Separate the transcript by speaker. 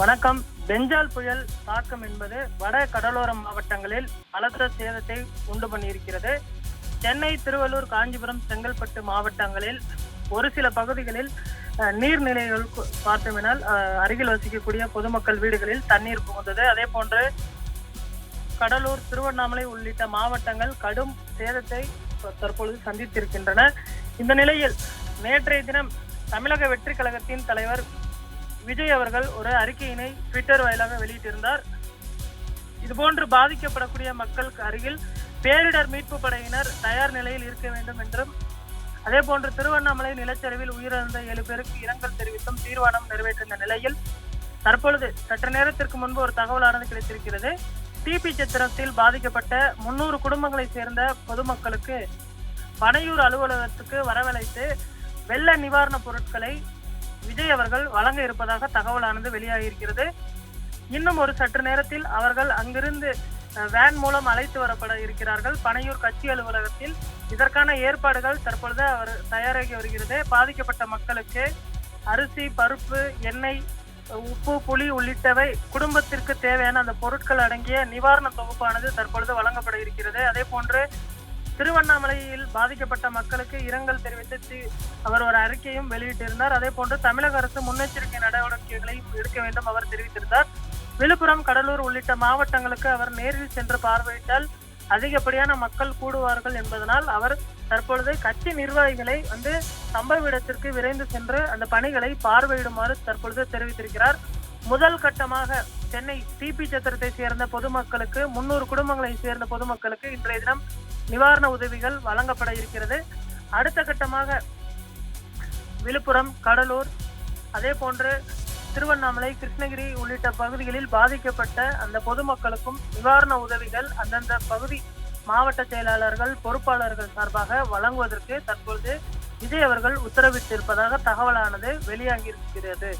Speaker 1: வணக்கம். பெஞ்சால் புயல் தாக்கம் என்பது வட கடலோர மாவட்டங்களில் பலத்த சேதத்தை உண்டு பண்ணியிருக்கிறது. சென்னை திருவள்ளூர் காஞ்சிபுரம் செங்கல்பட்டு மாவட்டங்களில் ஒரு சில பகுதிகளில் நீர்நிலைகள் கு- அருகில் வசிக்கக்கூடிய பொதுமக்கள் வீடுகளில் தண்ணீர் புகுந்தது. அதே போன்று கடலூர் திருவண்ணாமலை உள்ளிட்ட மாவட்டங்கள் கடும் சேதத்தை தற்பொழுது சந்தித்திருக்கின்றன. இந்த நிலையில் நேற்றைய தினம் தமிழக வெற்றி கழகத்தின் தலைவர் விஜய் அவர்கள் ஒரு அறிக்கையினை ட்விட்டர் வாயிலாக வெளியிட்டிருந்தார். இதுபோன்று பாதிக்கப்படக்கூடிய மக்களுக்கு அருகில் பேரிடர் மீட்பு படையினர் தயார் நிலையில் இருக்க வேண்டும் என்றும் அதே போன்று திருவண்ணாமலை நிலச்சரிவில் உயிரிழந்த ஏழு பேருக்கு இரங்கல் தெரிவித்தும் தீர்மானம் நிறைவேற்றிருந்த நிலையில் தற்பொழுது சற்று நேரத்திற்கு முன்பு ஒரு தகவலானது கிடைத்திருக்கிறது. டிபி சித்திரத்தில் பாதிக்கப்பட்ட முன்னூறு குடும்பங்களை சேர்ந்த பொதுமக்களுக்கு பனையூர் அலுவலகத்துக்கு வரவழைத்து வெள்ள நிவாரணப் பொருட்களை விஜய் அவர்கள் வழங்க இருப்பதாக தகவலானது வெளியாகியிருக்கிறது. இன்னும் ஒரு சற்று நேரத்தில் அவர்கள் அங்கிருந்து வேன் மூலம் அழைத்து வரப்பட இருக்கிறார்கள். பனையூர் கட்சி அலுவலகத்தில் இதற்கான ஏற்பாடுகள் தற்பொழுது அவர் தயாராகி வருகிறது. பாதிக்கப்பட்ட மக்களுக்கு அரிசி பருப்பு எண்ணெய் உப்பு புளி உள்ளிட்டவை குடும்பத்திற்கு தேவையான அந்த பொருட்கள் அடங்கிய நிவாரண தொகுப்பானது தற்பொழுது வழங்கப்பட இருக்கிறது. அதே போன்று திருவண்ணாமலையில் பாதிக்கப்பட்ட மக்களுக்கு இரங்கல் தெரிவித்து அவர் ஒரு அறிக்கையும் வெளியிட்டிருந்தார். அதே போன்று தமிழக அரசு முன்னெச்சரிக்கை நடவடிக்கைகளையும் எடுக்க வேண்டும் அவர் தெரிவித்திருந்தார். விழுப்புரம் கடலூர் உள்ளிட்ட மாவட்டங்களுக்கு அவர் நேரில் சென்று பார்வையிட்டால் அதிகப்படியான மக்கள் கூடுவார்கள் என்பதனால் அவர் தற்பொழுது கட்சி நிர்வாகிகளை வந்து சம்பவ இடத்திற்கு விரைந்து சென்று அந்த பணிகளை பார்வையிடுமாறு தற்பொழுது தெரிவித்திருக்கிறார். முதல் கட்டமாக சென்னை டிபி சத்திரத்தை சேர்ந்த பொதுமக்களுக்கு முன்னூறு குடும்பங்களை சேர்ந்த பொதுமக்களுக்கு இன்றைய தினம் நிவாரண உதவிகள் வழங்கப்பட இருக்கிறது. அடுத்த கட்டமாக விழுப்புரம் கடலூர் அதே போன்று திருவண்ணாமலை கிருஷ்ணகிரி உள்ளிட்ட பகுதிகளில் பாதிக்கப்பட்ட அந்த பொதுமக்களுக்கும் நிவாரண உதவிகள் அந்தந்த பகுதி மாவட்ட செயலாளர்கள் பொறுப்பாளர்கள் சார்பாக வழங்குவதற்கு தற்பொழுது விஜய் அவர்கள் உத்தரவிட்டிருப்பதாக தகவலானது வெளியாகியிருக்கிறது